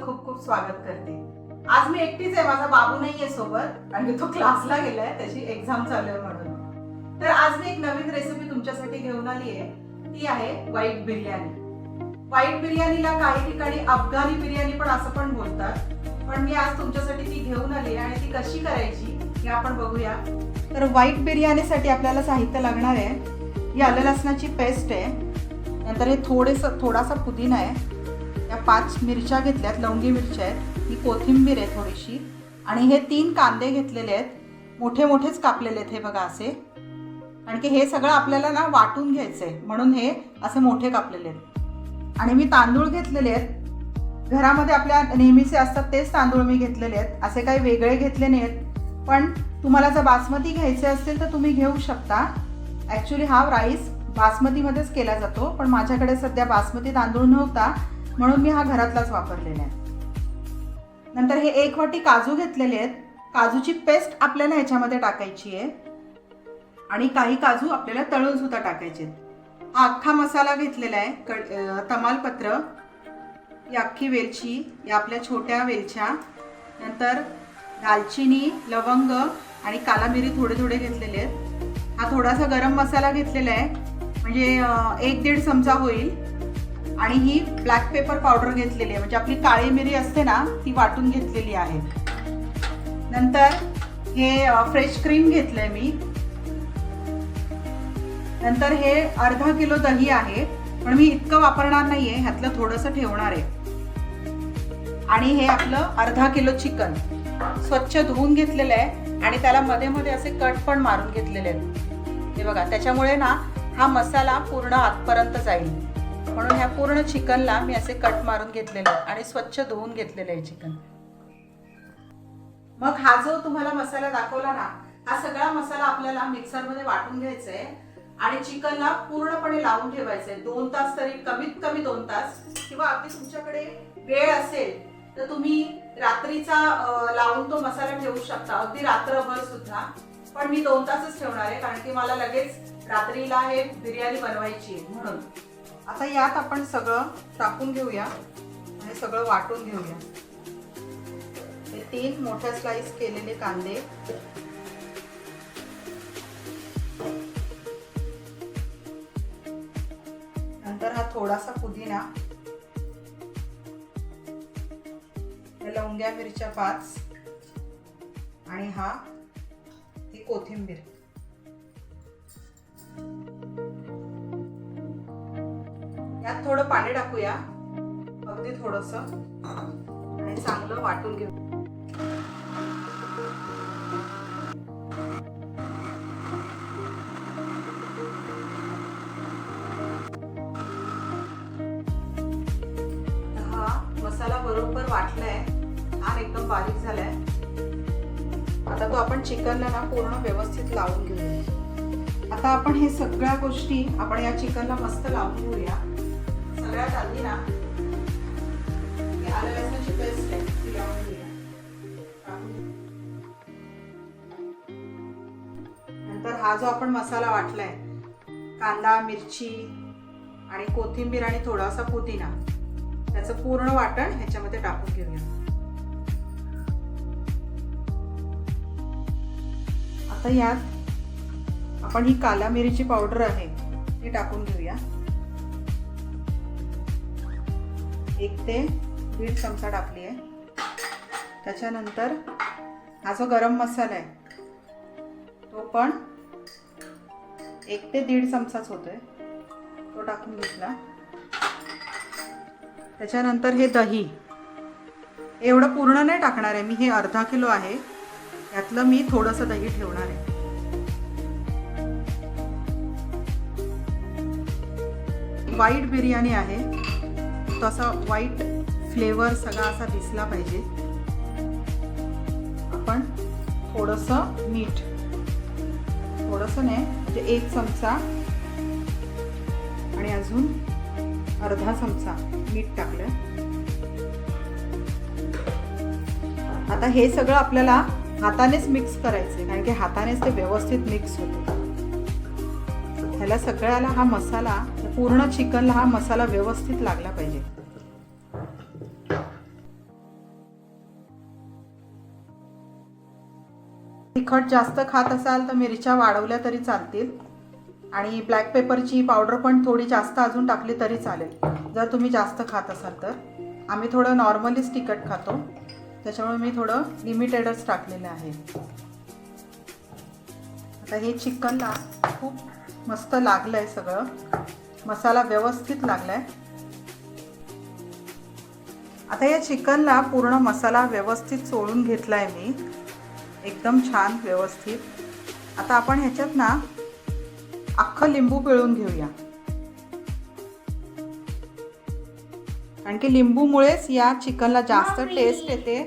तुमचं खूप खूप स्वागत करते. आज मी एकटीच आहे माझा बाबू नाहीये सोबत आणि तो क्लासला गेलाय त्याची एक्झाम चालू आहे म्हणून. तर आज मी एक नवीन रेसिपी तुमच्यासाठी घेऊन आली आहे ती आहे व्हाईट बिर्याणी व्हाईट बिर्याणीला काही ठिकाणी अफगाणी बिर्याणी पण असं पण बोलतात. पण मी आज तुमच्यासाठी ती घेऊन आली आणि ती कशी करायची हे आपण बघूया. तर व्हाईट बिर्याणीसाठी आपल्याला साहित्य लागणार आहे. ही आलं लसणाची पेस्ट आहे. नंतर हे थोडेसं थोडासा पुदिना आहे. या पाच मिरच्या घेतल्यात लवंगी मिरच्या आहेत ही कोथिंबीर आहे थोडीशी आणि हे तीन कांदे घेतलेले आहेत मोठे मोठेच कापलेले आहेत हे बघा असे. कारण की हे सगळं आपल्याला ना वाटून घ्यायचं आहे म्हणून हे असे मोठे कापलेले आहेत. आणि मी तांदूळ घेतलेले आहेत. घरामध्ये आपल्या नेहमीचे असतात तेच तांदूळ मी घेतलेले आहेत. असे काही वेगळे घेतले नाही आहेत पण तुम्हाला जर बासमती घ्यायचे असतील तर तुम्ही घेऊ शकता. ॲक्च्युली हा राईस बासमतीमध्येच केला जातो पण माझ्याकडे सध्या बासमती तांदूळ नव्हता. म्हणून मी हा घरातलाच वापरलेला आहे. नंतर हे एक वाटी काजू घेतलेले आहेत. काजूची पेस्ट आपल्याला ह्याच्यामध्ये टाकायची आहे. आणि काही काजू आपल्याला तळून सुद्धा टाकायचे आहेत. हा अख्खा मसाला घेतलेला आहे. कड तमालपत्र ही अख्खी वेलची या आपल्या छोट्या वेलच्या. नंतर दालचिनी लवंग आणि काला मिरी थोडे थोडे घेतलेले आहेत. हा थोडासा गरम मसाला घेतलेला आहे. म्हणजे एक दीड चमचा होईल. आणि ही ब्लॅक पेपर पावडर घेतलेली आहे. म्हणजे आपली काळी मिरी असते ना ती वाटून घेतलेली आहे. नंतर हे फ्रेश क्रीम घेतलंय मी. नंतर हे अर्धा किलो दही आहे. पण मी इतकं वापरणार नाहीये ह्यातलं थोडंसं ठेवणार आहे. आणि हे आपलं अर्धा किलो चिकन. स्वच्छ धुवून घेतलेलं आहे आणि त्याला मध्ये मध्ये असे कट पण मारून घेतलेले आहेत. हे बघा त्याच्यामुळे ना हा मसाला पूर्ण आतपर्यंत जाईल. म्हणून ह्या पूर्ण चिकनला मी असे कट मारून घेतलेले आणि स्वच्छ धुवून घेतलेले आहे चिकन. मग हा जो तुम्हाला मसाला दाखवला ना हा सगळा मसाला आपल्याला मिक्सरमध्ये वाटून घ्यायचा आहे आणि चिकनला पूर्णपणे लावून ठेवायचंय दोन तास तरी कमीत कमी दोन तास. किंवा अगदी तुमच्याकडे वेळ असेल तर तुम्ही रात्रीचा लावून तो मसाला ठेवू शकता. अगदी रात्रभर सुद्धा. पण मी दोन तासच ठेवणार आहे कारण की मला लगेच रात्रीला हे बिर्याणी बनवायची आहे म्हणून. आता यात आपण सगळं टाकून घेऊया आणि सगळं वाटून घेऊया. हे तीन मोठ्या स्लाइस केलेले कांदे. नंतर हा थोडासा पुदिना. लवंग्या मिरच्या पाच. आणि हा ही कोथिंबीर. थोडं पाणी टाकूया. अगदी थोडस. आणि चांगलं वाटून घेऊ. हा मसाला बरोबर वाटलाय. छान एकदम बारीक झालाय. आता तो आपण चिकनला ना पूर्ण व्यवस्थित लावून घेऊया. आता आपण हे सगळ्या गोष्टी आपण या चिकनला मस्त लावून घेऊया. चालली ना. आलं लसणाची पेस्ट आहे ती लावून घेऊया नंतर हा जो आपण मसाला वाटलाय कांदा मिरची आणि कोथिंबीर आणि थोडासा पुदिना त्याचं पूर्ण वाटण ह्याच्यामध्ये टाकून घेऊया. आता यात आपण ही काला मिरीची पावडर आहे ती टाकून घेऊया. एक ते दीड चमचा टाकली आहे. त्याच्यानंतर हा जो गरम मसाला आहे तो पण एक ते दीड चमचाच होतोय. तो टाकून घेतला. त्याच्यानंतर हे दही. एवढं पूर्ण नाही टाकणार आहे मी हे अर्धा किलो आहे. यातलं मी थोडंसं दही ठेवणार आहे. वाईट बिर्याणी आहे. तो असा व्हाईट फ्लेवर सगळा असा दिसला पाहिजे. आपण थोडंसं मीठ थोडंसं नाही म्हणजे एक चमचा आणि अजून अर्धा चमचा मीठ टाकलं. आता हे सगळं आपल्याला हातानेच मिक्स करायचं कारण की हातानेच ते व्यवस्थित मिक्स होतं. ह्याला सगळ्याला हा मसाला पूर्ण चिकनला हा मसाला व्यवस्थित लागला पाहिजे. तिखट जास्त खात असाल तर मिरच्या वाढवल्या तरी चालतील. आणि ब्लॅक पेपरची पावडर पण थोडी जास्त अजून टाकली तरी चालेल. जर तुम्ही जास्त खात असाल तर. आम्ही थोडं नॉर्मलीच तिखट खातो. त्याच्यामुळे मी थोडं लिमिटेडच टाकलेलं आहे. आता हे चिकनला खूप मस्त लागलं आहे सगळं. मसाला व्यवस्थित लागला आहे आता या चिकनला पूर्ण मसाला व्यवस्थित चोळून घेतला आहे मी. एकदम छान व्यवस्थित. आता आपण ह्याच्यात ना अख्खं लिंबू पिळून घेऊया. कारण की लिंबूमुळेच या चिकनला जास्त. टेस्ट येते.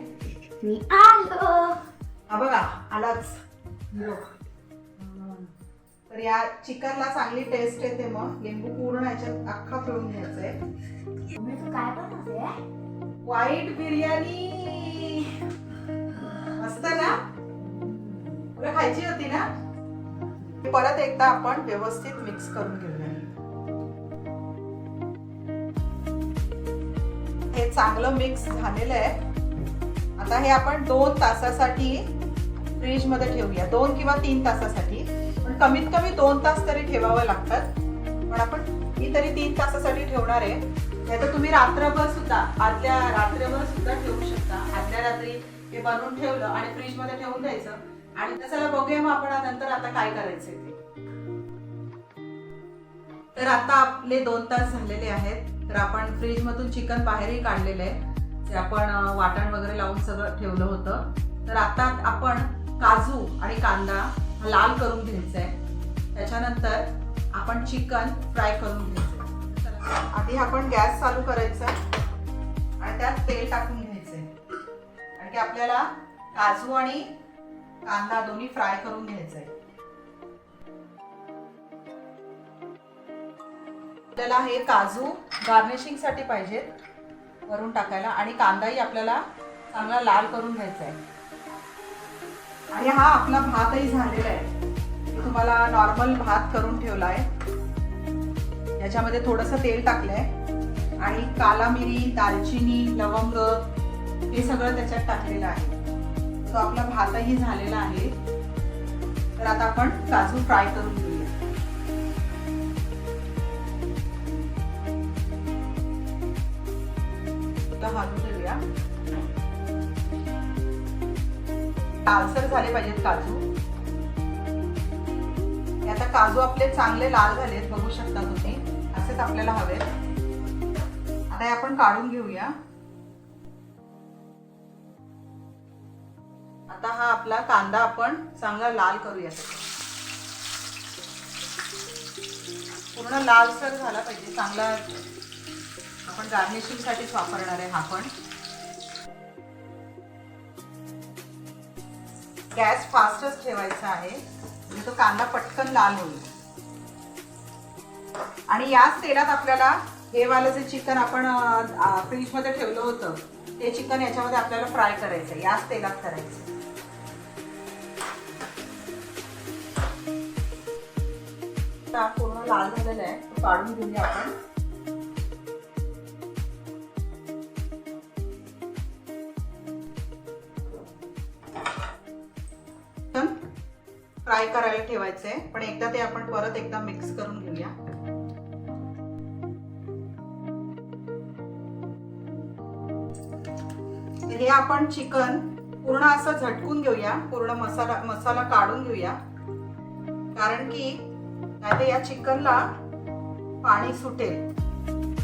बघा आलाच. तर या चिकनला चांगली टेस्ट येते मग. लिंबू पूर्ण याच्यात अख्खा पिळून घ्यायचंय. व्हाईट बिर्याणी मस्त ना? तुला खायची होती ना? परत एकदा आपण व्यवस्थित मिक्स करून घेऊया. हे चांगलं मिक्स झालेलं आहे. आता हे आपण दोन तासासाठी फ्रीजमध्ये ठेवूया. दोन किंवा तीन तासासाठी. कमीत कमी दोन तास तरी ठेवावं लागतात. पण आपण मी तरी तीन तासासाठी ठेवणार आहे. नाही तर तुम्ही रात्रभर सुद्धा आदल्या रात्रभर सुद्धा ठेवू शकता. आदल्या रात्री हे बनवून ठेवलं आणि फ्रीजमध्ये ठेवून द्यायचं. आणि त्याला बघूया मग आपण नंतर आता काय करायचंय ते. तर आता आपले दोन तास झालेले आहेत. तर आपण फ्रीज मधून चिकन बाहेरही काढलेलं आहे. जे आपण वाटण वगैरे लावून सगळं ठेवलं होतं. तर आता आपण काजू आणि कांदा लाल करून घ्यायचा आहे त्याच्यानंतर आपण चिकन फ्राय करून घ्यायचं आहे. आधी आपण गॅस चालू करायचा आणि त्यात तेल टाकून घ्यायचंय. कारण की आपल्याला काजू आणि कांदा दोन्ही फ्राय करून घ्यायचंय. आपल्याला हे काजू गार्निशिंगसाठी पाहिजेत वरून टाकायला. आणि कांदाही आपल्याला चांगला लाल करून घ्यायचा आहे आणि हा आपला भातही झालेला आहे. मी तुम्हाला नॉर्मल भात करून ठेवला आहे. याच्यामध्ये थोडंसं तेल टाकलंय. आणि काला मिरी दालचिनी लवंग हे सगळं त्याच्यात टाकलेलं आहे. तो आपला भातही झालेला आहे. तर आता आपण काजू फ्राय करून घेऊया. तर हलवून घेऊया लालसर झाले पाहिजेत काजू. आता काजू आपले चांगले लाल झालेत बघू शकता तुम्ही. असेच आपल्याला हवेत. आता हे आपण काढून घेऊया. आता हा आपला कांदा आपण चांगला लाल करूया. पूर्ण लालसर झाला पाहिजे चांगला आपण गार्निशिंगसाठीच वापरणार आहे हा पण. गॅस फास्टच ठेवायचा आहे. म्हणजे तो कांदा पटकन लाल होईल. आणि याच तेलात आपल्याला हे वालं जे चिकन आपण फ्रीजमध्ये ठेवलं होतं ते चिकन याच्यामध्ये आपल्याला फ्राय करायचं याच तेलात करायचं पूर्ण लाल झालेला आहे. काढून घेऊया आपण. फ्राय करायला ठेवायचं. आहे पण एकदा ते आपण परत एकदा मिक्स करून घेऊया. हे आपण चिकन पूर्ण असं झटकून घेऊया. पूर्ण मसाला मसाला काढून घेऊया. कारण की नाही या चिकनला पाणी सुटेल.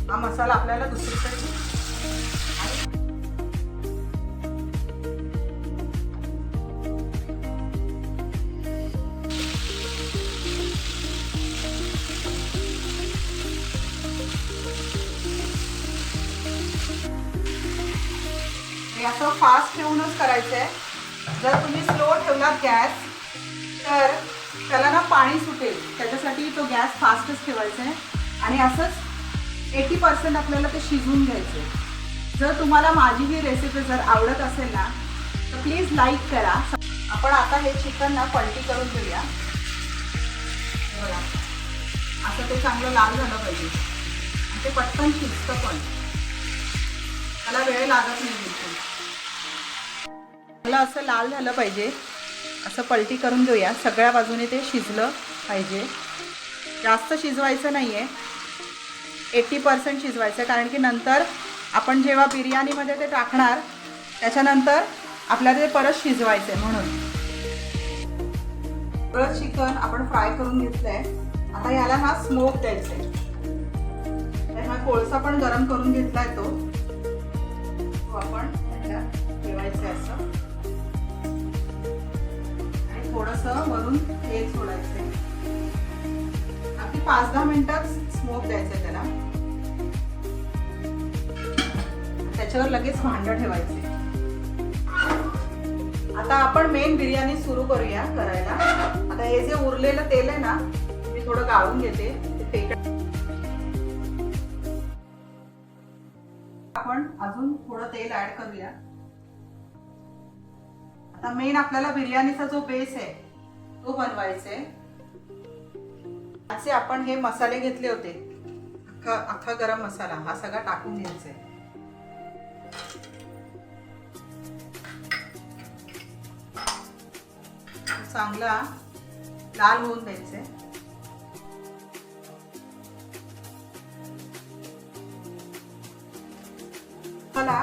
हा मसाला आपल्याला दुसरीकडे असं फास्ट ठेवूनच करायचं आहे जर तुम्ही स्लो ठेवला गॅस तर त्याला ना पाणी सुटेल. त्याच्यासाठी तो गॅस फास्टच ठेवायचा आहे आणि असंच एटी पर्सेंट आपल्याला ते शिजवून घ्यायचं आहे जर तुम्हाला माझी ही रेसिपी जर आवडत असेल ना तर प्लीज लाईक करा. आपण आता हे चिकन ना पलटी करून घेऊया. बघा. असं ते चांगलं लाल झालं पाहिजे. ते पटकन शिजतं पण. त्याला वेळ लागत नाही मला असं लाल झालं पाहिजे. असं पलटी करून घेऊया. सगळ्या बाजूने ते शिजलं पाहिजे. जास्त शिजवायचं नाही आहे एट्टी पर्सेंट शिजवायचं. कारण की नंतर आपण जेव्हा बिर्याणीमध्ये ते टाकणार त्याच्यानंतर आपल्याला ते परत शिजवायचं आहे म्हणून. परत चिकन आपण फ्राय करून घेतलंय. आता याला हा स्मोक द्यायचं आहे हा कोळसा पण गरम करून घेतला तो. तो आपण त्याच्यात ठेवायचं आहे असं. थोडंसं वरून तेल सोडायचं अगदी पाच दहा मिनिटात स्मोक द्यायचं आहे त्याला. त्याच्यावर लगेच भांडं ठेवायचे आता आपण मेन बिर्याणी सुरू करूया करायला. आता हे जे उरलेलं तेल आहे ना मी थोडं गाळून घेते. ते आपण अजून थोडं तेल ऍड करूया. आता मेन आपल्याला बिर्याणीचा जो बेस आहे तो बनवायचा आहे असे आपण हे मसाले घेतले होते. अख्खा अख्खा गरम मसाला हा सगळा टाकून घ्यायचा आहे चांगला लाल होऊन द्यायचे मला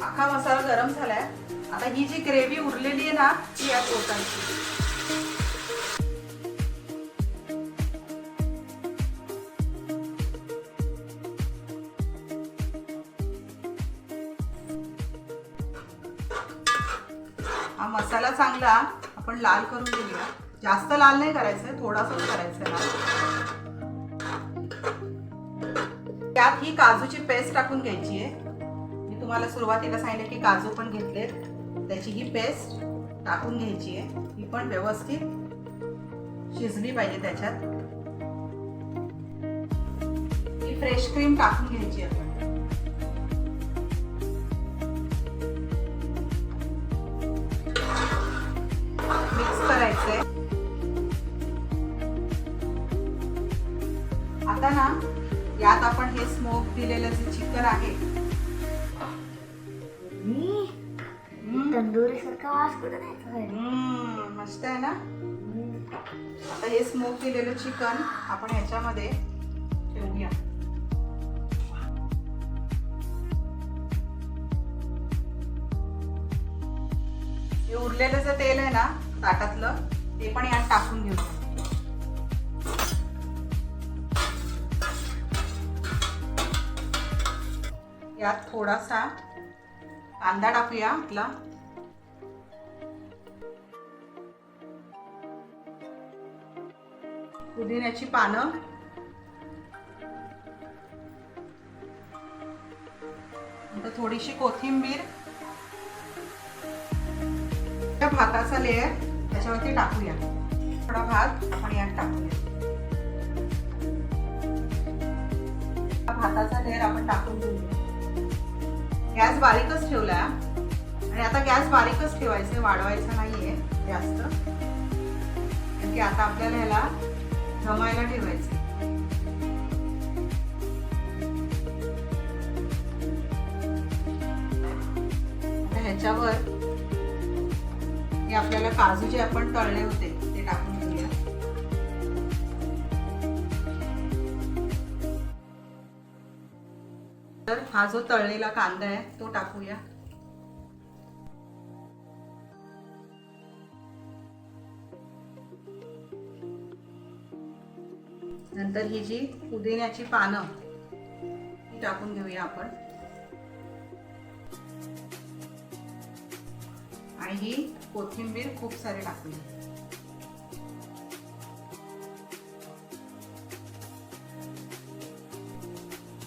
अख्खा मसाला गरम झालाय. आता ही जी ग्रेव्ही उरलेली आहे ना ती या ओतायची हा मसाला चांगला आपण लाल करून घेऊया. जास्त लाल नाही करायचंय थोडासाच करायचंय लाल. त्यात ही काजूची पेस्ट टाकून घ्यायची आहे. मी तुम्हाला सुरुवातीला सांगितलं की काजू पण घेतलेत. त्याची ही पेस्ट टाकून घ्यायची आहे. ही पण व्यवस्थित शिजली पाहिजे त्याच्यात. ही फ्रेश क्रीम टाकून घ्यायची आपण. मिक्स करायचंय. आता ना यात आपण हे स्मोक दिलेलं जे चिकन आहे तंदुरी सारखा वास कुठं नाही हम्म, मस्त आहे ना? आता हे स्मोक केलेलं चिकन आपण ह्याच्यामध्ये ठेवूया. हे उरलेलं जे तेल आहे ना ताटातलं ते पण यात टाकून घेऊ. यात थोडासा कांदा टाकूया आपला. पुदिन्याची पानं. नंतर थोडीशी कोथिंबीर. त्या भाताचा लेअर त्याच्यावरती टाकूया. थोडा भात आपण यात टाकूया. भाताचा लेअर आपण टाकून घेऊया. गॅस बारीकच ठेवला. आणि आता गॅस बारीकच ठेवायचा वाढवायचा नाहीये जास्त. कारण की आता आपल्याला ह्याला जमायला ठेवायचं. ह्याच्यावर हे आपल्याला काजू जे आपण तळले होते ते टाकून घेऊया. तर हा जो तळलेला कांदा आहे तो टाकूया. नंतर ही जी पुदिन्याची पानं ती टाकून घेऊया आपण. आणि ही कोथिंबीर खूप सारी टाकूया.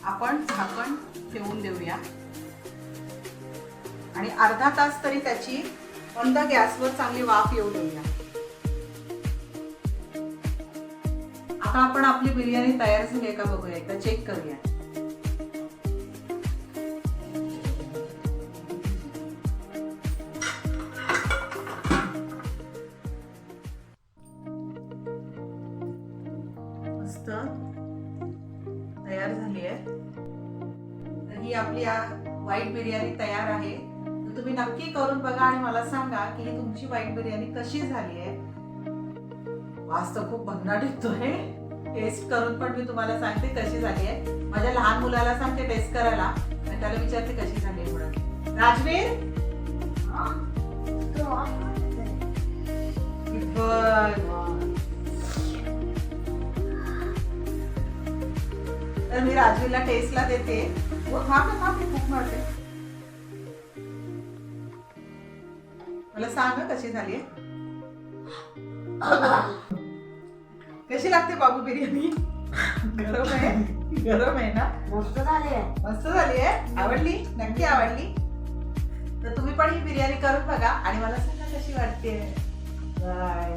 आपण झाकण ठेवून देऊया. आणि अर्धा तास तरी त्याची मंद गॅसवर चांगली वाफ येऊ देऊया. आता आपण आपली बिर्याणी तयार झाली आहे का बघूया एकदा चेक करूया. मस्त. तयार झाली आहे. तर ही आपली व्हाईट बिर्याणी तयार आहे. तुम्ही तुम्ही नक्की करून बघा आणि मला सांगा की ही तुमची व्हाईट बिर्याणी कशी झाली आहे. वास तर खूप भन्नाट येतोय. टेस्ट करून पण मी तुम्हाला सांगते कशी झाली आहे. माझ्या लहान मुलाला सांगते टेस्ट करायला. आणि त्याला विचारते कशी झाली आहे म्हणून. राजवीर? तर मी राजवीरला टेस्टला देते. हो, थांब ना थांब खूप मारते. मला सांग कशी झाली कशी लागते बाबू बिर्याणी? गरम आहे? गरम आहे ना? मस्त झाले मस्त झाली आहे. आवडली? नक्की आवडली. तर तुम्ही पण ही बिर्याणी करून बघा आणि मला सांगा कशी वाटते बाय